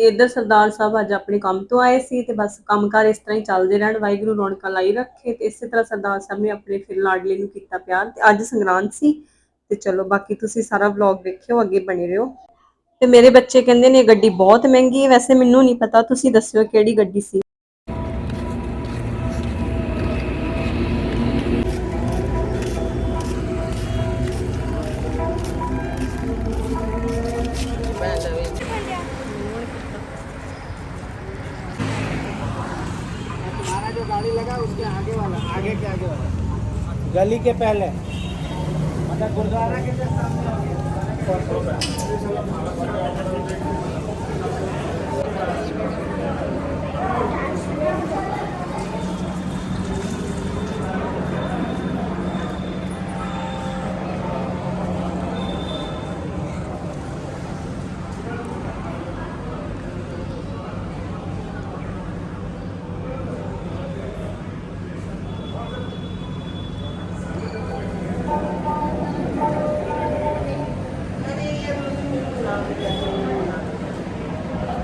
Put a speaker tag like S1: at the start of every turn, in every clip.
S1: ਤੇ ਇੱਧਰ ਸਰਦਾਰ ਸਾਹਿਬ ਅੱਜ ਆਪਣੇ ਕੰਮ ਤੋਂ ਆਏ ਸੀ ਤੇ ਬਸ ਕੰਮਕਾਰ ਇਸ ਤਰ੍ਹਾਂ ਹੀ ਚੱਲਦੇ ਰਹਿਣ, ਵਾਹਿਗੁਰੂ ਰੌਣਕਾਂ ਲਾਈ ਰੱਖੇ ਤੇ ਇਸੇ ਤਰ੍ਹਾਂ ਸਰਦਾਰ ਸਾਹਿਬ ਨੇ ਆਪਣੇ ਫਿਰ ਲਾਡਲੇ ਨੂੰ ਕੀਤਾ ਪਿਆਰ ਤੇ ਅੱਜ ਸੰਗਰਾਂਦ ਸੀ ਤੇ ਚਲੋ ਬਾਕੀ ਤੁਸੀਂ ਸਾਰਾ ਵਲੌਗ ਦੇਖਿਓ, ਅੱਗੇ ਬਣੇ ਰਹੋ। ਤੇ ਮੇਰੇ ਬੱਚੇ ਕਹਿੰਦੇ ਨੇ, ਗੱਡੀ ਬਹੁਤ ਮਹਿੰਗੀ ਹੈ, ਵੈਸੇ ਮੈਨੂੰ ਨਹੀਂ ਪਤਾ, ਤੁਸੀਂ ਦੱਸਿਓ ਕਿਹੜੀ ਗੱਡੀ ਸੀ?
S2: गली के पहले मतलब गुरुद्वारा के just सामने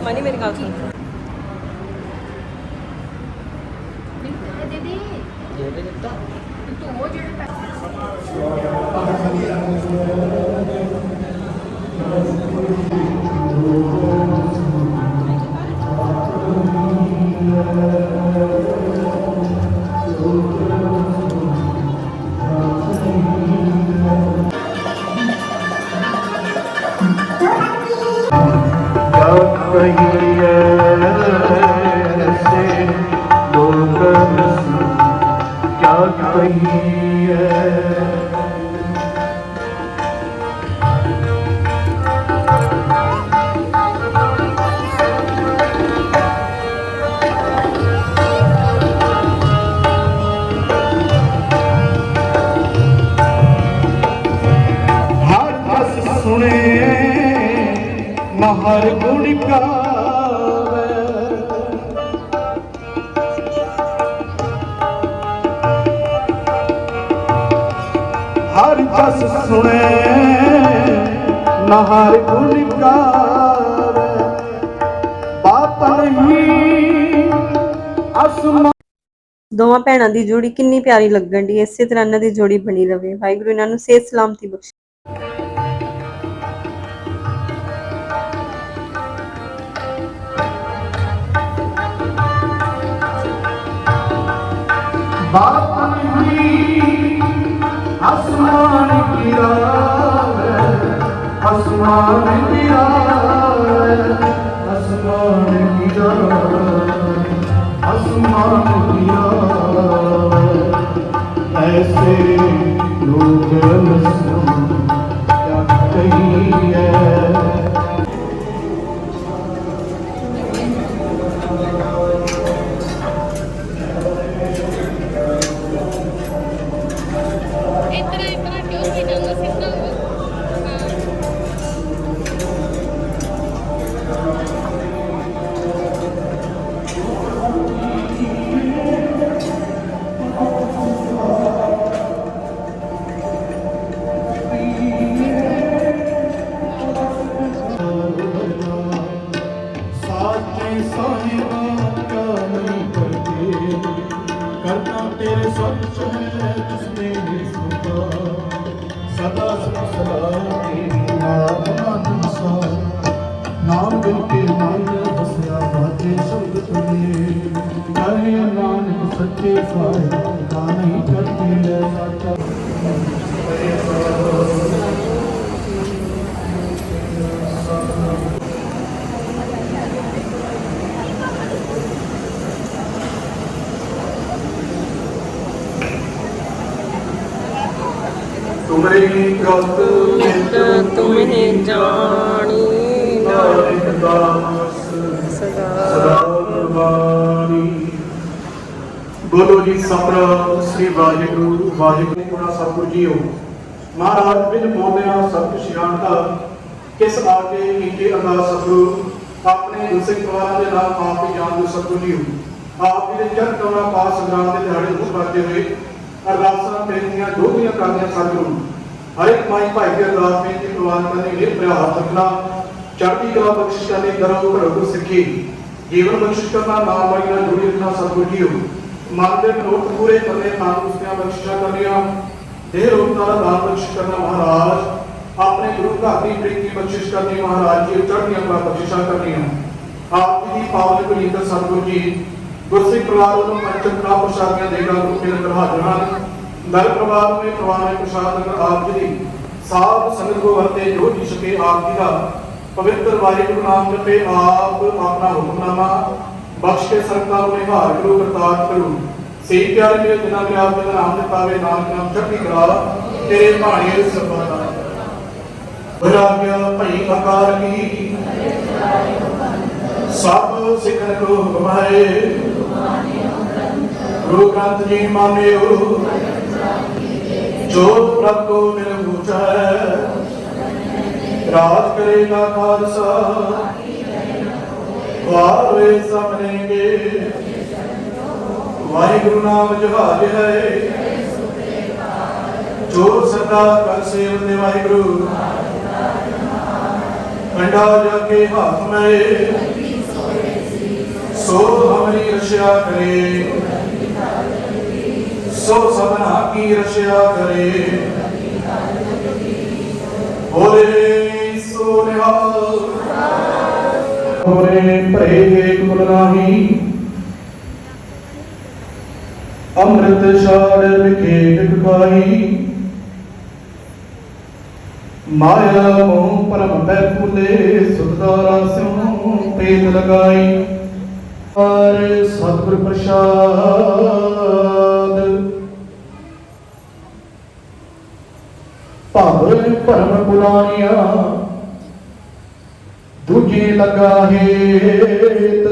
S1: ਮਨੀ ਮੇਰੀ ਗੱਲ ਸੁਣ
S3: ਦੀਦੀ ਤੂੰ ਉਹ
S4: ਸੁਣੇ ਨਾ ਹਰ ਗੁਣ ਗਾਵੇ ਜਸ ਸੁਣੇ ਨਾ ਹਰ ਗੁਣ ਗਾਵੇ ਬਾਤ ਨਹੀਂ ਅਸਮਾ
S1: ਦੋਵਾਂ ਭੈਣਾਂ ਦੀ ਜੋੜੀ ਕਿੰਨੀ ਪਿਆਰੀ ਲੱਗਣ ਦੀ ਇਸੇ ਤਰ੍ਹਾਂ ਇਹਨਾਂ ਦੀ ਜੋੜੀ ਬਣੀ ਰਵੇ। ਵਾਹਿਗੁਰੂ ਇਹਨਾਂ ਨੂੰ ਸਿਹਤ ਸਲਾਮਤੀ ਬਖਸ਼ੇ।
S4: ਬਾਤ ਨਹੀਂ ਅਸਮਾਨ ਗਿਰਾਵੇ ਅਸਮਾਨ ਗਿਰਾਵੇ ਅਸਮਾਨ ਗਿਰਾਵੇ ਅਸਮਾਨ ਗਿਰਾਵੇ ਐਸੇ ਲੋਕ ਨਸਮ ਕਿਆ ਜਾਏ ਨਾਨਕ ਸੱਚੇ ਸਾਹਿਬ ਤਾਂ ਨਹੀਂ ਛੱਡੇ ਲੈ ਸਾਚਾ। ਤੁਮਰੇ ਗੀਤ ਬੋਲੋ ਜੀ ਸਤਿ ਸ੍ਰੀ ਵਾਹਿਗੁਰੂ ਵਾਹਿਗੁਰੂ ਗੁਣਾ ਸਤਿਗੁਰੂ ਜੀਓ। ਮਹਾਰਾਜ, ਬਿਨ ਮੋਨਿਆ ਸਭ ਕੁਛ ਜਾਣਦਾ। ਕਿਸ ਆ ਕੇ ਕੀਤੇ ਅਰਦਾਸ ਸਤਿਗੁਰੂ, ਆਪਣੇ ਗੁਰਸਿੱਖ ਪਰਿਵਾਰਾਂ ਦੇ ਨਾਲ ਆਪ ਹੀ ਜਾਣ ਦੇ ਸਤਿਗੁਰੂ ਜੀਓ। ਆਪ ਜੀ ਦੇ ਚਰਨ ਕਮਲਾ ਪਾਸ ਸੰਗਰਾਮ ਦੇ ਦਿਹਾੜੇ ਨੂੰ ਕਰਦੇ ਹੋਏ ਅਰਦਾਸਾਂ ਬੇਨਤੀਆਂ ਜੋ ਵੀ ਕਰਨੀਆਂ ਸਤਿਗੁਰੂ। ਹਰ ਇੱਕ ਮਾਈ ਭਾਈ ਦੀ ਅਰਦਾਸ ਬੇਨਤੀ ਪ੍ਰਵਾਨ ਕਰਨੀ ਇਹ ਪਿਆ ਹੱਥ ਰੱਖਣਾ, ਚੜ੍ਹਦੀ ਕਲਾ ਬਖਸ਼ਿਸ਼ ਕਰਨੀ ਦਰੋ ਘਰੋ ਕੋ ਸਿੱਖੀ। ਜੀਵਨ ਬਖਸ਼ਿਸ਼ ਕਰਨਾ ਨਾਮ ਵਾਲੀ ਨਾਲ ਜੁੜੀ ਰੱਖਣਾ ਸਤਿਗੁਰ ਜੀਓ। ਮਨ ਦੇ ਮਨੋਰਥ ਪੂਰੇ ਕਰਨੇ ਤੰਦਰੁਸਤੀਆਂ ਬਖਸ਼ਿਸ਼ਾਂ ਕਰਨੀਆਂ। ਦੇਹ ਰੋਗ ਦਾ ਦਾਨ ਬਖਸ਼ਿਸ਼ ਕਰਨਾ ਮਹਾਰਾਜ। ਆਪਣੇ ਗੁਰੂ ਘਰ ਦੀ ਪ੍ਰੀਤੀ ਬਖਸ਼ਿਸ਼ ਕਰਨੀ ਮਹਾਰਾਜ ਜੀ ਚੜ੍ਹਦੀਆਂ ਕਲਾ ਬਖਸ਼ਿਸ਼ਾਂ ਕਰਨੀਆਂ। ਆਪ ਜੀ ਦੀ ਪਾਵਨ ਕੁਲੀਨ ਸਤਿਗੁਰ ਜੀ, ਗੁਰਸਿੱਖ ਪਰਿਵਾਰ ਨੂੰ ਪੰਚਮ ਕਲਾ ਪ੍ਰਸ਼ਾਦੀਆਂ ਦੇਗਾ ਗੁਰੂ ਕੇ ਲੰਗਰ ਹਾਜ਼ਰ ਹਨ। ਨਰ ਪਰਿਵਾਰ ਨੂੰ ਇਹ ਪ੍ਰਵਾਨ ਹੈ ਪ੍ਰਸ਼ਾਦ ਲੰਗਰ ਆਪ ਜੀ ਦੀ। ਸਾਧ ਸੰਗਤ ਕੋ ਵਰਤੇ ਜੋ ਜੀ ਸਕੇ ਆਪ ਜੀ ਦਾ। ਪਵਿੱਤਰ ਵਾਹਿਗੁਰੂ ਨਾਮ ਜਪੇ, ਆਪ ਆਪਣਾ ਹੁਕਮਨਾਮਾ। ਬਖਸ਼ ਸਰਕਾਰ ਨੂੰ ਨਿਹਾਰ ਕਰੋ, ਕਰਤਾਰ ਕਰੋ। ਸੇ ਪਿਆਰੇ ਮੇਰੇ ਜਿਨ੍ਹਾਂ ਆਪ ਦਾ ਨਾਮ ਦਿੱਤਾਵੇ ਨਾਨਕ ਨਾਮ ਚੜ੍ਹਦੀ ਕਲਾ ਤੇਰੇ ਭਾਣੇ ਸਰਬਤਾ ਵਿਰਾਗਿਆ ਭਈ ਆਕਾਰ ਕੀ। ਸਭ ਸਿੱਖਣ ਕੋ ਹਮਾਏ ਗੁਰੂ ਗ੍ਰੰਥ ਜੀ ਮਾਨਿਓ। ਜੋ ਪ੍ਰਭ ਕੋ ਮਿਲ ਬੂਝੈ ਰਾਜ ਕਰੇਗਾ ਖਾਲਸਾ। ਵਾਰੇ ਸਮਨੇਗੇ ਵਾਹਿਗੁਰੂ ਨਾਮ ਜਹਾਜ ਹੈ। ਜੋ ਸਦਾ ਕਰ ਸੇਵ ਦੇ ਵਾਹਿਗੁਰੂ। ਕੰਡਾ ਜਾ ਕੇ ਹੱਥ ਮੇ ਸੋ ਹਮਰੀ ਰਸ਼ਿਆ ਕਰੇ। ਸੋ ਸਭਨਾ ਕੀ ਰਸ਼ਿਆ ਕਰੇ। ਬੋਲੇ ਸੋ ਨਿਹਾਲ। ਹੋਰੇ ਭਰੇ ਏਕ ਗੁਣ ਨਾਹੀ। ਅੰਮ੍ਰਿਤ ਛਾੜ ਵਿਖੇ ਵਿਖਾਈ ਮਾਇਆ ਮੋਹ ਪਰਮ ਬੈ ਫੁਲੇ ਸੁਖਦਾਰਾ ਸਿਉ ਪੇਤ ਲਗਾਈ। ਹਰ ਸਤਿਗੁਰ ਪ੍ਰਸਾਦ। ਭਾਵੇਂ ਭਰਮ ਪੁਰਾਣੀਆਂ ਦੂਜੇ ਲਗਾ ਹੇਤ?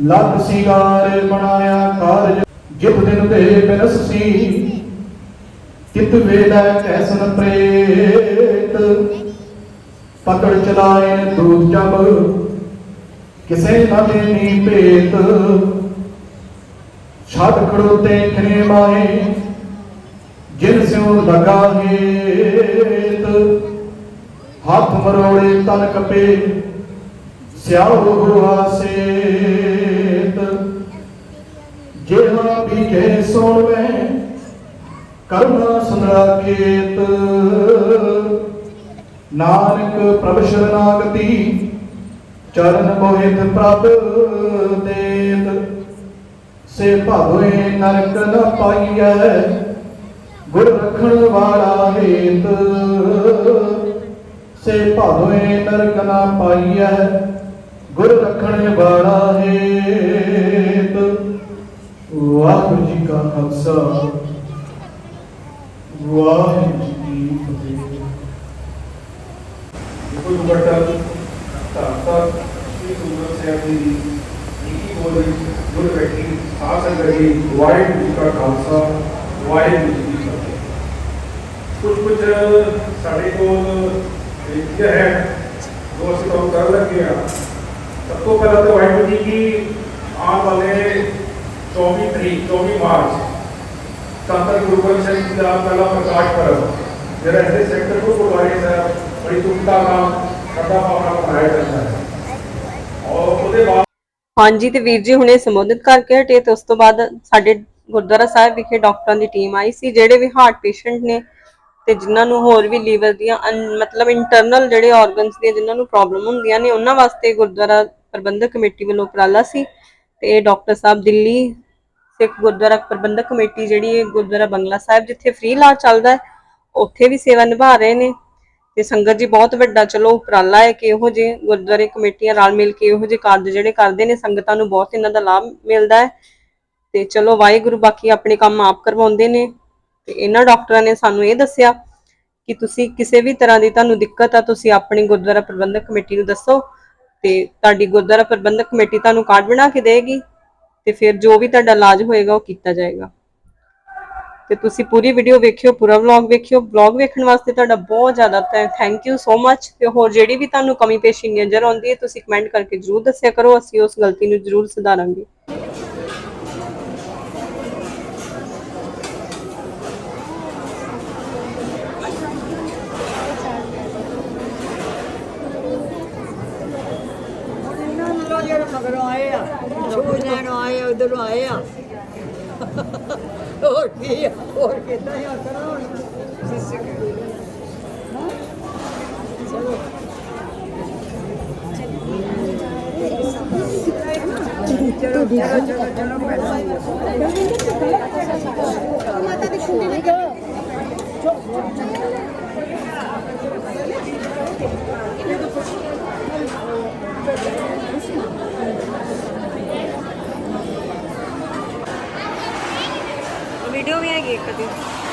S4: ਲੱਗ ਸਿਗਾਰ ਬਣਾਇਆ ਕਾਰਜ ਜਿਬ ਦਿਨ ਦੇ ਬਿਨਸ ਕਿਤ ਵੇਲਾ ਕੈਸਨ ਪ੍ਰੇਤ। ਪਕੜ ਚਲਾਏ ਦੂਤ ਜਬ, ਕਿਸੇ ਨਾ ਦੇਨੀ ਭੇਤ। ਛੱਡ ਖੜੋਤੇ ਖਨੇ ਮਾਏ, ਜਿਨ ਸਿਉ ਲਗਾ ਹੇਤ। ਹੱਥ ਮਰੋੜੇ ਤਨ ਕਪੇ ਸਿਆਉ ਹੁਆ ਸੇਤ। ਜਿਹਾ ਵੀ ਕੇ ਸੋਣਵੇਂ ਕਰਨਾ ਸੁੰਦਰਾ ਖੇਤ ਨਾਨਕ ਪ੍ਰਭ ਸ਼ਰਨਾਗਤੀ, ਚਰਨ ਮੋਹਿਤ ਪ੍ਰਭ ਦੇਤ ਸੇ ਭਾਵੇਂ ਨਰਕ ਨ ਪਾਈਐ, ਗੁਰ ਰਖਣ ਵਾਲਾ ਹੇਤ। ਸੇ ਭਾਵੇਂ ਨਰਕ ਨ ਪਾਈਐ, ਗੁਰ ਰਖਣ ਵਾਲਾ ਹੇਤ। ਵਾਹਿਗੁਰੂ ਜੀ ਕਾ ਖਾਲਸਾ। ਵਾਹਿਗੁਰੂ ਜੀ ਕੀ ਫਤਿਹ।
S5: ਕੋਈ ਦੁਪੱਟਾ ਧਰਤਾ ਸ੍ਰੀ ਗੁਰੂ ਸਾਹਿਬ ਜੀ ਦੀ ਨੀਤੀ ਬੋਲੀ ਗੁਰ ਬੈਠੀ, ਸਾਧ ਸੰਗਤ ਜੀ, ਵਾਹਿਗੁਰੂ ਜੀ ਕਾ ਖਾਲਸਾ, ਵਾਹਿਗੁਰੂ ਜੀ ਕੀ ਫਤਿਹ। ਕੁਝ ਕੁਝ ਸਾਡੇ ਕੋਲ ਵਿਦਿਆ ਹੈ। ਜੋ ਅਸੀਂ ਕੰਮ ਕਰ ਲੱਗੇ ਆ ਸਭ ਤੋਂ ਪਹਿਲਾਂ ਤਾਂ ਵਾਹਿਗੁਰੂ ਜੀ ਕੀ ਆਉਣ ਵਾਲੇ 24 ਤਰੀਕ 24 ਮਾਰਚ ਸੰਤ ਗੁਰੂ ਗ੍ਰੰਥ ਸਾਹਿਬ ਜੀ ਦਾ ਪਹਿਲਾ ਪ੍ਰਕਾਸ਼ ਪਰਬ। ਜਿਹੜਾ ਇੱਥੇ ਸੈਕਟਰ ਤੋਂ ਗੁਰਦੁਆਰੇ ਸਾਹਿਬ, ਬੜੀ ਧੂਮਧਾਮ ਨਾਲ ਸਾਡਾ ਭਾਵਨਾ ਮਨਾਇਆ ਜਾਂਦਾ ਹੈ। ਔਰ ਉਹਦੇ
S1: ਹਾਂਜੀ, ਤੇ ਵੀਰ ਜੀ ਹੁਣੇ ਸੰਬੋਧਿਤ ਕਰਕੇ ਹਟੇ, ਤੇ ਉਸ ਤੋਂ ਬਾਅਦ ਸਾਡੇ ਗੁਰਦੁਆਰਾ ਸਾਹਿਬ ਵਿਖੇ ਡਾਕਟਰਾਂ ਦੀ ਟੀਮ ਆਈ ਸੀ, ਜਿਹੜੇ ਵੀ ਹਾਰਟ ਪੇਸ਼ੈਂਟ ਨੇ ਤੇ ਜਿਨ੍ਹਾਂ ਨੂੰ ਹੋਰ ਵੀ ਲੀਵਰ ਦੀਆਂ ਮਤਲਬ ਇੰਟਰਨਲ ਜਿਹੜੇ ਆਰਗਨਸ ਦੀਆਂ ਜਿਨ੍ਹਾਂ ਨੂੰ ਪ੍ਰੋਬਲਮ ਹੁੰਦੀਆਂ ਨੇ, ਉਹਨਾਂ ਵਾਸਤੇ ਗੁਰਦੁਆਰਾ ਪ੍ਰਬੰਧਕ ਕਮੇਟੀ ਵੱਲੋਂ ਉਪਰਾਲਾ ਸੀ ਤੇ ਇਹ ਡਾਕਟਰ ਸਾਹਿਬ ਦਿੱਲੀ ਸਿੱਖ ਗੁਰਦੁਆਰਾ ਪ੍ਰਬੰਧਕ ਕਮੇਟੀ ਜਿਹੜੀ ਹੈ ਗੁਰਦੁਆਰਾ ਬੰਗਲਾ ਸਾਹਿਬ ਜਿੱਥੇ ਫ੍ਰੀ ਇਲਾਜ ਚੱਲਦਾ ਹੈ, ਉੱਥੇ ਵੀ ਸੇਵਾ ਨਿਭਾ ਰਹੇ ਨੇ ਤੇ ਸੰਗਤ ਜੀ ਬਹੁਤ ਵੱਡਾ ਚਲੋ ਉਪਰਾਲਾ ਹੈ ਕਿ ਇਹੋ ਜਿਹੇ ਗੁਰਦੁਆਰੇ ਕਮੇਟੀਆਂ ਰਲ ਮਿਲ ਕੇ ਇਹੋ ਜਿਹੇ ਕਾਰਜ ਜਿਹੜੇ ਕਰਦੇ ਨੇ, ਸੰਗਤਾਂ ਨੂੰ ਬਹੁਤ ਇਹਨਾਂ ਦਾ ਲਾਭ ਮਿਲਦਾ ਹੈ ਤੇ ਚਲੋ ਵਾਹਿਗੁਰੂ ਬਾਕੀ ਆਪਣੇ ਕੰਮ ਆਪ ਕਰਵਾਉਂਦੇ ਨੇ। ਤੇ ਇਹਨਾਂ ਡਾਕਟਰਾਂ ਨੇ ਸਾਨੂੰ ਇਹ ਦੱਸਿਆ ਕਿ ਤੁਸੀਂ ਕਿਸੇ ਵੀ ਤਰ੍ਹਾਂ ਦੀ ਤੁਹਾਨੂੰ ਦਿੱਕਤ ਆ, ਤੁਸੀਂ ਆਪਣੀ ਗੁਰਦੁਆਰਾ ਪ੍ਰਬੰਧਕ ਕਮੇਟੀ ਨੂੰ ਦੱਸੋ ਤੇ ਤੁਹਾਡੀ ਗੁਰਦੁਆਰਾ ਪ੍ਰਬੰਧਕ ਕਮੇਟੀ ਤੁਹਾਨੂੰ ਕਾਰਡ ਬਣਾ ਕੇ ਦੇਗੀ ਤੇ ਫਿਰ ਜੋ ਵੀ ਤੁਹਾਡਾ ਇਲਾਜ ਹੋਏਗਾ, ਉਹ ਕੀਤਾ ਜਾਏਗਾ। ਤੇ ਤੁਸੀਂ ਪੂਰੀ ਵੀਡੀਓ ਵੇਖਿਓ, ਪੂਰਾ ਵਲੌਗ ਵੇਖਿਓ। ਵਲੌਗ ਵੇਖਣ ਵਾਸਤੇ ਤੁਹਾਡਾ ਬਹੁਤ ਜ਼ਿਆਦਾ ਥੈਂਕ ਯੂ ਸੋ ਮੱਚ ਤੇ ਹੋਰ ਜਿਹੜੀ ਵੀ ਤੁਹਾਨੂੰ ਕਮੀ ਪੇਸ਼ੀ ਨਜ਼ਰ ਆਉਂਦੀ ਹੈ, ਤੁਸੀਂ ਕਮੈਂਟ ਕਰਕੇ ਜਰੂਰ ਦੱਸਿਆ ਕਰੋ। ਅਸੀਂ ਉਸ ਗਲਤੀ ਨੂੰ ਜਰੂਰ ਸੁਧਾਰਾਂਗੇ
S6: ਜਿਹੜੇ ਮਗਰੋਂ ਆਏ ਆ ਸ਼ੂਜ਼ ਲੈਣ ਆਏ ਆ ਉਧਰੋਂ ਆਏ ਆ ਹੋਰ ਕੀ ਆ ਹੋਰ ਕਿੱਦਾਂ ਹੀ ਕਰਾਂ ਹੁਣ ਚਲੋ ਚਲੋ ਚਲੋ ਚਲੋ ਭੈਣਾਂ
S1: ਵੀਡੀਓ ਵੀ ਹੈਗੀ ਇੱਕ ਦੀ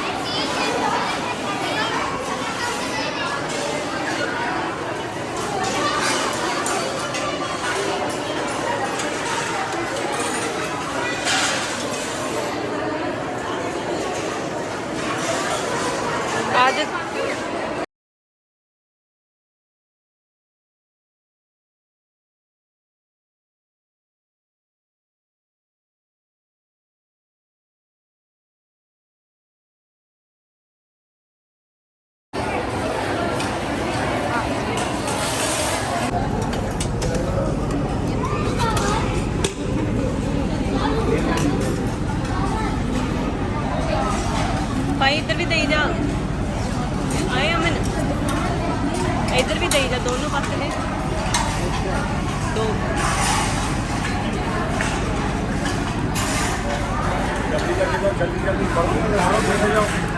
S1: ਭਾਈ, ਇੱਧਰ ਵੀ ਦੇਈ ਜਾ। ਆਏ ਅਮਨ। ਇੱਧਰ ਵੀ ਦੇਈ ਜਾ, ਦੋਨੋਂ ਪਾਸੇ ਨੇ ਦੋ। ਹੂੰ